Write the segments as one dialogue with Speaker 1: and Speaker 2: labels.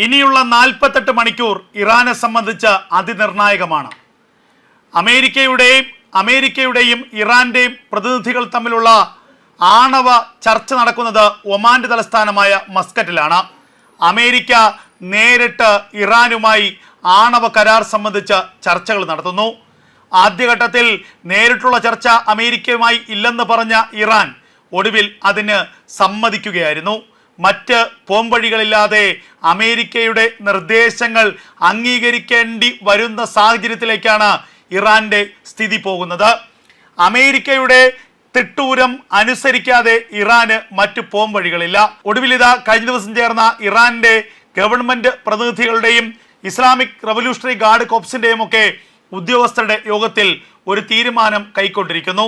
Speaker 1: ഇനിയുള്ള നാൽപ്പത്തെട്ട് മണിക്കൂർ ഇറാനെ സംബന്ധിച്ച് അതിനിർണായകമാണ്. അമേരിക്കയുടെയും അമേരിക്കയുടെയും ഇറാന്റെയും പ്രതിനിധികൾ തമ്മിലുള്ള ആണവ ചർച്ച നടക്കുന്നത് ഒമാന്റെ തലസ്ഥാനമായ മസ്കറ്റിലാണ്. അമേരിക്ക നേരിട്ട് ഇറാനുമായി ആണവ കരാർ സംബന്ധിച്ച ചർച്ചകൾ നടത്തുന്നു. ആദ്യഘട്ടത്തിൽ നേരിട്ടുള്ള ചർച്ച അമേരിക്കയുമായി ഇല്ലെന്ന് പറഞ്ഞ ഇറാൻ ഒടുവിൽ അതിന് സമ്മതിക്കുകയായിരുന്നു. മറ്റ് പോംവഴികളില്ലാതെ അമേരിക്കയുടെ നിർദ്ദേശങ്ങൾ അംഗീകരിക്കേണ്ടി വരുന്ന സാഹചര്യത്തിലേക്കാണ് ഇറാന്റെ സ്ഥിതി പോകുന്നത്. അമേരിക്കയുടെ തിട്ടൂരം അനുസരിക്കാതെ ഇറാന് മറ്റു പോംവഴികളില്ല. ഒടുവിൽ ഇതാ കഴിഞ്ഞ ദിവസം ചേർന്ന ഇറാന്റെ ഗവൺമെന്റ് പ്രതിനിധികളുടെയും ഇസ്ലാമിക് റവല്യൂഷണറി ഗാർഡ് കോപ്സിന്റെയും ഒക്കെ ഉദ്യോഗസ്ഥരുടെ യോഗത്തിൽ ഒരു തീരുമാനം കൈക്കൊണ്ടിരിക്കുന്നു.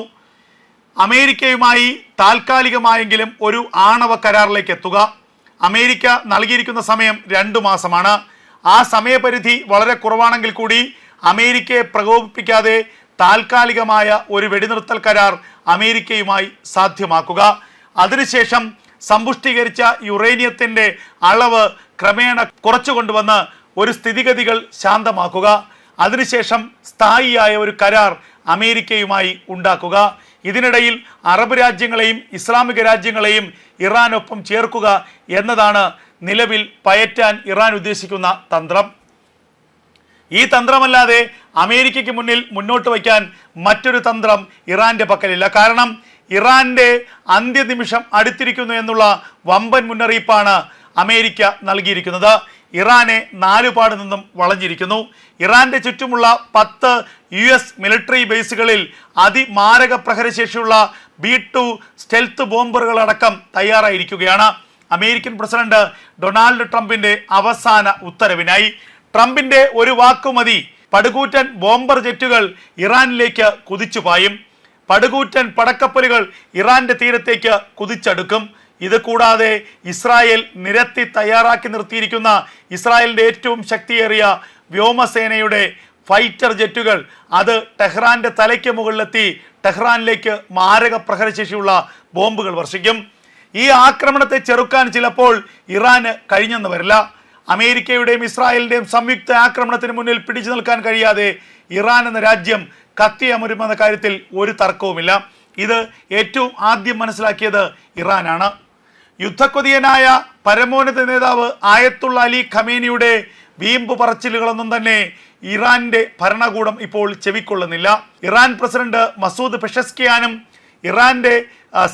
Speaker 1: അമേരിക്കയുമായി താൽക്കാലികമായെങ്കിലും ഒരു ആണവ കരാറിലേക്ക് എത്തുക. അമേരിക്ക നൽകിയിരിക്കുന്ന സമയം രണ്ടു മാസമാണ്. ആ സമയപരിധി വളരെ കുറവാണെങ്കിൽ കൂടി അമേരിക്കയെ പ്രകോപിപ്പിക്കാതെ താൽക്കാലികമായ ഒരു വെടിനിർത്തൽ കരാർ അമേരിക്കയുമായി സാധ്യമാക്കുക. അതിനുശേഷം സമ്പുഷ്ടീകരിച്ച യുറേനിയത്തിന്റെ അളവ് ക്രമേണ കുറച്ചു കൊണ്ടുവന്ന് ഒരു സ്ഥിതിഗതികൾ ശാന്തമാക്കുക. അതിനുശേഷം സ്ഥായിയായ ഒരു കരാർ അമേരിക്കയുമായി ഉണ്ടാക്കുക. ഇതിനിടയിൽ അറബ് രാജ്യങ്ങളെയും ഇസ്ലാമിക രാജ്യങ്ങളെയും ഇറാനൊപ്പം ചേർക്കുക എന്നതാണ് നിലവിൽ പയറ്റാൻ ഇറാൻ ഉദ്ദേശിക്കുന്ന തന്ത്രം. ഈ തന്ത്രമല്ലാതെ അമേരിക്കയ്ക്ക് മുന്നിൽ മുന്നോട്ട് വയ്ക്കാൻ മറ്റൊരു തന്ത്രം ഇറാന്റെ പക്കലില്ല. കാരണം ഇറാന്റെ അന്ത്യനിമിഷം അടുത്തിരിക്കുന്നു എന്നുള്ള വമ്പൻ മുന്നറിയിപ്പാണ് അമേരിക്ക നൽകിയിരിക്കുന്നത്. ഇറാനെ നാലുപാട് നിന്നും വളഞ്ഞിരിക്കുന്നു. ഇറാന്റെ ചുറ്റുമുള്ള പത്ത് യു എസ് മിലിറ്ററി ബേസുകളിൽ അതിമാരക പ്രഹരശേഷിയുള്ള ബി ടു സ്റ്റെൽത്ത് ബോംബറുകളടക്കം തയ്യാറായിരിക്കുകയാണ്. അമേരിക്കൻ പ്രസിഡന്റ് ഡൊണാൾഡ് ട്രംപിന്റെ അവസാന ഉത്തരവിനായി. ട്രംപിന്റെ ഒരു വാക്കുമതി പടുകൂറ്റൻ ബോംബർ ജെറ്റുകൾ ഇറാനിലേക്ക് കുതിച്ചുപായും. പടുകൂറ്റൻ പടക്കപ്പലുകൾ ഇറാന്റെ തീരത്തേക്ക് കുതിച്ചടുക്കും. ഇത് കൂടാതെ ഇസ്രായേൽ നിരത്തി തയ്യാറാക്കി നിർത്തിയിരിക്കുന്ന ഇസ്രായേലിന്റെ ഏറ്റവും ശക്തിയേറിയ വ്യോമസേനയുടെ ഫൈറ്റർ ജെറ്റുകൾ അത് ടെഹ്റാന്റെ തലയ്ക്ക് മുകളിലെത്തി ടെഹ്റാനിലേക്ക് മാരക പ്രഹരശേഷിയുള്ള ബോംബുകൾ വർഷിക്കും. ഈ ആക്രമണത്തെ ചെറുക്കാൻ ചിലപ്പോൾ ഇറാന് കഴിഞ്ഞെന്ന് വരില്ല. അമേരിക്കയുടെയും ഇസ്രായേലിന്റെയും സംയുക്ത ആക്രമണത്തിന് മുന്നിൽ പിടിച്ചു നിൽക്കാൻ കഴിയാതെ ഇറാൻ എന്ന രാജ്യം കത്തിയമരുമെന്ന കാര്യത്തിൽ ഒരു തർക്കവുമില്ല. ഇത് ഏറ്റവും ആദ്യം മനസ്സിലാക്കിയത് ഇറാനാണ്. യുദ്ധക്കൊതിയനായ പരമോന്നത നേതാവ് ആയത്തുള്ള അലി ഖമേനിയുടെ വീമ്പ് പറച്ചിലുകളൊന്നും തന്നെ ഇറാന്റെ ഭരണകൂടം ഇപ്പോൾ ചെവിക്കൊള്ളുന്നില്ല. ഇറാൻ പ്രസിഡന്റ് മസൂദ് പെഷസ്കിയാനും ഇറാന്റെ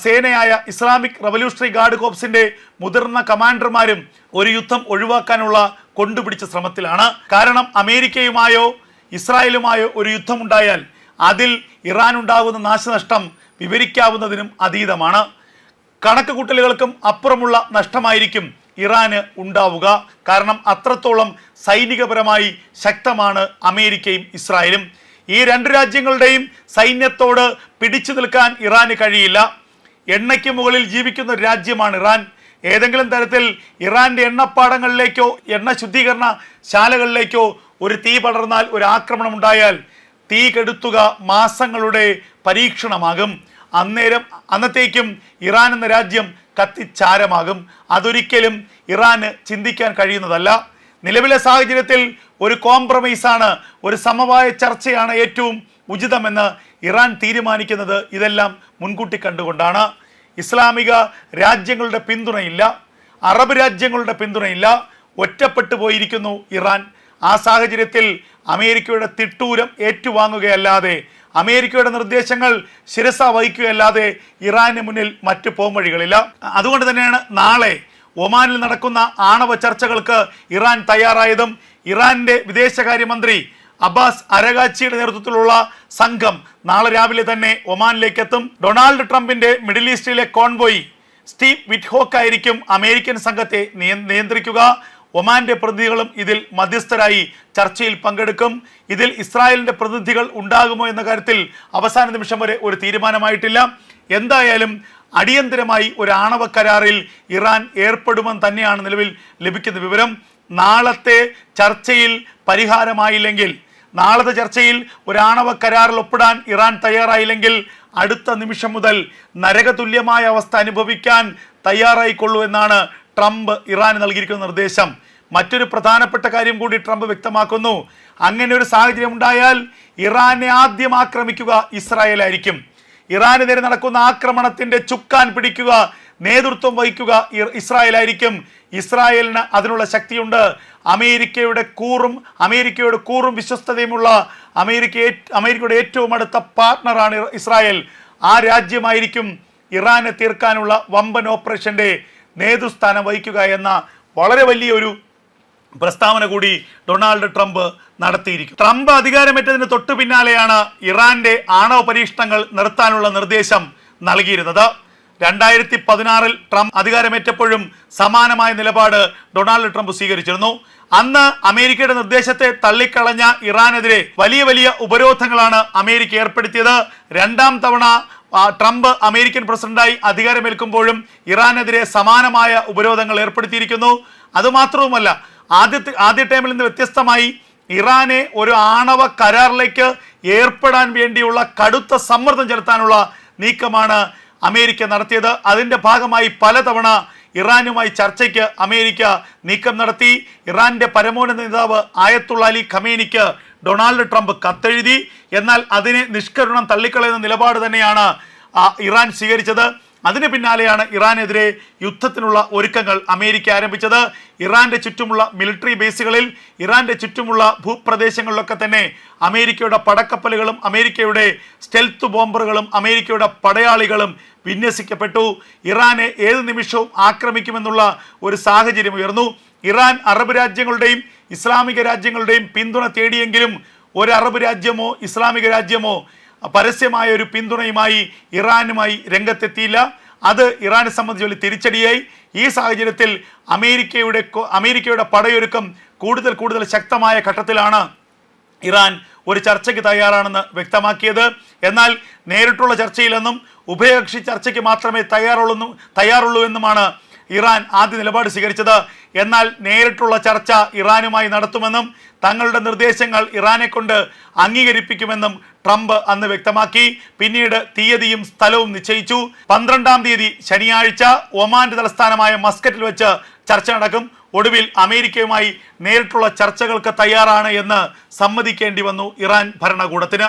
Speaker 1: സേനയായ ഇസ്ലാമിക് റവല്യൂഷണറി ഗാർഡ് കോപ്സിന്റെ മുതിർന്ന കമാൻഡർമാരും ഒരു യുദ്ധം ഒഴിവാക്കാനുള്ള കൊണ്ടുപിടിച്ച ശ്രമത്തിലാണ്. കാരണം അമേരിക്കയുമായോ ഇസ്രായേലുമായോ ഒരു യുദ്ധമുണ്ടായാൽ അതിൽ ഇറാൻ ഉണ്ടാകുന്ന നാശനഷ്ടം വിവരിക്കാവുന്നതിനും അതീതമാണ്. കണക്ക് കൂട്ടലുകൾക്കും അപ്പുറമുള്ള നഷ്ടമായിരിക്കും ഇറാന് ഉണ്ടാവുക. കാരണം അത്രത്തോളം സൈനികപരമായി ശക്തമാണ് അമേരിക്കയും ഇസ്രായേലും. ഈ രണ്ട് രാജ്യങ്ങളുടെയും സൈന്യത്തോട് പിടിച്ചു നിൽക്കാൻ ഇറാന് കഴിയില്ല. എണ്ണയ്ക്ക് മുകളിൽ ജീവിക്കുന്ന ഒരു രാജ്യമാണ് ഇറാൻ. ഏതെങ്കിലും തരത്തിൽ ഇറാന്റെ എണ്ണപ്പാടങ്ങളിലേക്കോ എണ്ണ ശുദ്ധീകരണ ശാലകളിലേക്കോ ഒരു തീ പടർന്നാൽ ഒരു ആക്രമണം ഉണ്ടായാൽ തീ കെടുത്തുക മാസങ്ങളുടെ പരീക്ഷണമാകും. അന്നേരം അന്നത്തേക്കും ഇറാൻ എന്ന രാജ്യം കത്തിച്ചാരമാകും അതൊരിക്കലും ഇറാന് ചിന്തിക്കാൻ കഴിയുന്നതല്ല. നിലവിലെ സാഹചര്യത്തിൽ ഒരു കോംപ്രമൈസാണ് ഒരു സമവായ ചർച്ചയാണ് ഏറ്റവും ഉചിതമെന്ന് ഇറാൻ തീരുമാനിക്കുന്നത് ഇതെല്ലാം മുൻകൂട്ടി കണ്ടുകൊണ്ടാണ്. ഇസ്ലാമിക രാജ്യങ്ങളുടെ പിന്തുണയില്ല അറബ് രാജ്യങ്ങളുടെ പിന്തുണയില്ല ഒറ്റപ്പെട്ടു പോയിരിക്കുന്നു ഇറാൻ. ആ സാഹചര്യത്തിൽ അമേരിക്കയുടെ തിട്ടൂരം ഏറ്റുവാങ്ങുകയല്ലാതെ അമേരിക്കയുടെ നിർദ്ദേശങ്ങൾ ശിരസ വഹിക്കുകയല്ലാതെ ഇറാന് മുന്നിൽ മറ്റു പോംവഴികളില്ല. അതുകൊണ്ട് തന്നെയാണ് നാളെ ഒമാനിൽ നടക്കുന്ന ആണവ ചർച്ചകൾക്ക് ഇറാൻ തയ്യാറായതും ഇറാന്റെ വിദേശകാര്യമന്ത്രി അബ്ബാസ് അരഗാച്ചിയുടെ നേതൃത്വത്തിലുള്ള സംഘം നാളെ രാവിലെ തന്നെ ഒമാനിലേക്ക് എത്തും ഡൊണാൾഡ് ട്രംപിന്റെ മിഡിൽ ഈസ്റ്റിലെ കോൺവോയി സ്റ്റീവ് വിറ്റ്ഹോക്ക് ആയിരിക്കും അമേരിക്കൻ സംഘത്തെ നിയന്ത്രിക്കുക. ഒമാന്റെ പ്രതിനിധികളും ഇതിൽ മധ്യസ്ഥരായി ചർച്ചയിൽ പങ്കെടുക്കും. ഇതിൽ ഇസ്രായേലിന്റെ പ്രതിനിധികൾ ഉണ്ടാകുമോ എന്ന കാര്യത്തിൽ അവസാന നിമിഷം വരെ ഒരു തീരുമാനമായിട്ടില്ല. എന്തായാലും അടിയന്തരമായി ഒരു ആണവ കരാറിൽ ഇറാൻ ഏർപ്പെടുമെന്ന് തന്നെയാണ് നിലവിൽ ലഭിക്കുന്ന വിവരം. നാളത്തെ ചർച്ചയിൽ പരിഹാരമായില്ലെങ്കിൽ നാളത്തെ ചർച്ചയിൽ ഒരു ആണവ കരാറിൽ ഒപ്പിടാൻ ഇറാൻ തയ്യാറായില്ലെങ്കിൽ അടുത്ത നിമിഷം മുതൽ നരകതുല്യമായ അവസ്ഥ അനുഭവിക്കാൻ തയ്യാറായിക്കൊള്ളൂ എന്നാണ് ട്രംപ് ഇറാന് നൽകിയിരിക്കുന്ന നിർദ്ദേശം. മറ്റൊരു പ്രധാനപ്പെട്ട കാര്യം കൂടി ട്രംപ് വ്യക്തമാക്കുന്നു. അങ്ങനെ ഒരു സാഹചര്യം ഉണ്ടായാൽ ഇറാനെ ആദ്യം ആക്രമിക്കുക ഇസ്രായേൽ ആയിരിക്കും ഇറാനെതിരെ നടക്കുന്ന ആക്രമണത്തിന്റെ ചുക്കാൻ പിടിക്കുക നേതൃത്വം വഹിക്കുക ഇസ്രായേലായിരിക്കും. ഇസ്രായേലിന് അതിനുള്ള ശക്തിയുണ്ട്. അമേരിക്കയുടെ കൂറും അമേരിക്കയുടെ കൂറും വിശ്വസ്തതയുമുള്ള അമേരിക്ക അമേരിക്കയുടെ ഏറ്റവും അടുത്ത പാർട്ട്ണറാണ് ഇസ്രായേൽ. ആ രാജ്യമായിരിക്കും ഇറാനെ തീർക്കാനുള്ള വമ്പൻ ഓപ്പറേഷന്റെ നേതൃസ്ഥാനം വഹിക്കുക എന്ന വളരെ വലിയൊരു പ്രസ്താവന കൂടി ഡൊണാൾഡ് ട്രംപ് നടത്തിയിരിക്കും ട്രംപ് അധികാരമേറ്റതിന് തൊട്ടു പിന്നാലെയാണ് ഇറാന്റെ ആണവ പരീക്ഷണങ്ങൾ നിർത്താനുള്ള നിർദ്ദേശം നൽകിയിരുന്നത്. രണ്ടായിരത്തി പതിനാറിൽ ട്രംപ് അധികാരമേറ്റപ്പോഴും സമാനമായ നിലപാട് ഡൊണാൾഡ് ട്രംപ് സ്വീകരിച്ചിരുന്നു. അന്ന് അമേരിക്കയുടെ നിർദ്ദേശത്തെ തള്ളിക്കളഞ്ഞ ഇറാനെതിരെ വലിയ വലിയ ഉപരോധങ്ങളാണ് അമേരിക്ക ഏർപ്പെടുത്തിയത്. രണ്ടാം തവണ ട്രംപ് അമേരിക്കൻ പ്രസിഡന്റായി അധികാരമേൽക്കുമ്പോഴും ഇറാനെതിരെ സമാനമായ ഉപരോധങ്ങൾ ഏർപ്പെടുത്തിയിരിക്കുന്നു. അതുമാത്രവുമല്ല ആദ്യത്തെ ആദ്യ ടൈമിൽ നിന്ന് വ്യത്യസ്തമായി ഇറാനെ ഒരു ആണവ കരാറിലേക്ക് ഏർപ്പെടാൻ വേണ്ടിയുള്ള കടുത്ത സമ്മർദ്ദം ചെലുത്താനുള്ള നീക്കമാണ് അമേരിക്ക നടത്തിയത്. അതിന്റെ ഭാഗമായി പലതവണ ഇറാനുമായി ചർച്ചയ്ക്ക് അമേരിക്ക നീക്കം നടത്തി. ഇറാന്റെ പരമോന്നത നേതാവ് ആയത്തുള്ള അലി ഖമേനിക്ക് ഡൊണാൾഡ് ട്രംപ് കത്തെഴുതി. എന്നാൽ അതിനെ നിഷ്കരുണം തള്ളിക്കളയുന്ന നിലപാട് തന്നെയാണ് ഇറാൻ സ്വീകരിച്ചത്. അതിന് പിന്നാലെയാണ് ഇറാനെതിരെ യുദ്ധത്തിനുള്ള ഒരുക്കങ്ങൾ അമേരിക്ക ആരംഭിച്ചത്. ഇറാന്റെ ചുറ്റുമുള്ള മിലിറ്ററി ബേസുകളിൽ ഇറാന്റെ ചുറ്റുമുള്ള ഭൂപ്രദേശങ്ങളിലൊക്കെ തന്നെ അമേരിക്കയുടെ പടക്കപ്പലുകളും അമേരിക്കയുടെ സ്റ്റെൽത്ത് ബോംബറുകളും അമേരിക്കയുടെ പടയാളികളും വിന്യസിക്കപ്പെട്ടു. ഇറാനെ ഏത് നിമിഷവും ആക്രമിക്കുമെന്നുള്ള ഒരു സാഹചര്യം ഉയർന്നു. ഇറാൻ അറബ് രാജ്യങ്ങളുടെയും ഇസ്ലാമിക രാജ്യങ്ങളുടെയും പിന്തുണ തേടിയെങ്കിലും ഒരു അറബ് രാജ്യമോ ഇസ്ലാമിക രാജ്യമോ പരസ്യമായ ഒരു പിന്തുണയുമായി ഇറാനുമായി രംഗത്തെത്തിയില്ല. അത് ഇറാനെ സംബന്ധിച്ച് വലിയ തിരിച്ചടിയായി. ഈ സാഹചര്യത്തിൽ അമേരിക്കയുടെ അമേരിക്കയുടെ പടയൊരുക്കം കൂടുതൽ കൂടുതൽ ശക്തമായ ഘട്ടത്തിലാണ് ഇറാൻ ഒരു ചർച്ചയ്ക്ക് തയ്യാറാണെന്ന് വ്യക്തമാക്കിയത്. എന്നാൽ നേരിട്ടുള്ള ചർച്ചയിലെന്നും ഉഭയകക്ഷി ചർച്ചയ്ക്ക് മാത്രമേ തയ്യാറുള്ളൂ തയ്യാറുള്ളൂ എന്നുമാണ് ഇറാൻ ആദ്യ നിലപാട് സ്വീകരിച്ചത്. എന്നാൽ നേരിട്ടുള്ള ചർച്ച ഇറാനുമായി നടത്തുമെന്നും തങ്ങളുടെ നിർദ്ദേശങ്ങൾ ഇറാനെ കൊണ്ട് അംഗീകരിപ്പിക്കുമെന്നും ട്രംപ് അന്ന് വ്യക്തമാക്കി. പിന്നീട് തീയതിയും സ്ഥലവും നിശ്ചയിച്ചു. പന്ത്രണ്ടാം തീയതി ശനിയാഴ്ച ഒമാന്റെ തലസ്ഥാനമായ മസ്കറ്റിൽ വെച്ച് ചർച്ച നടക്കും. ഒടുവിൽ അമേരിക്കയുമായി നേരിട്ടുള്ള ചർച്ചകൾക്ക് തയ്യാറാണ് എന്ന് സമ്മതിക്കേണ്ടി വന്നു ഇറാൻ ഭരണകൂടത്തിന്.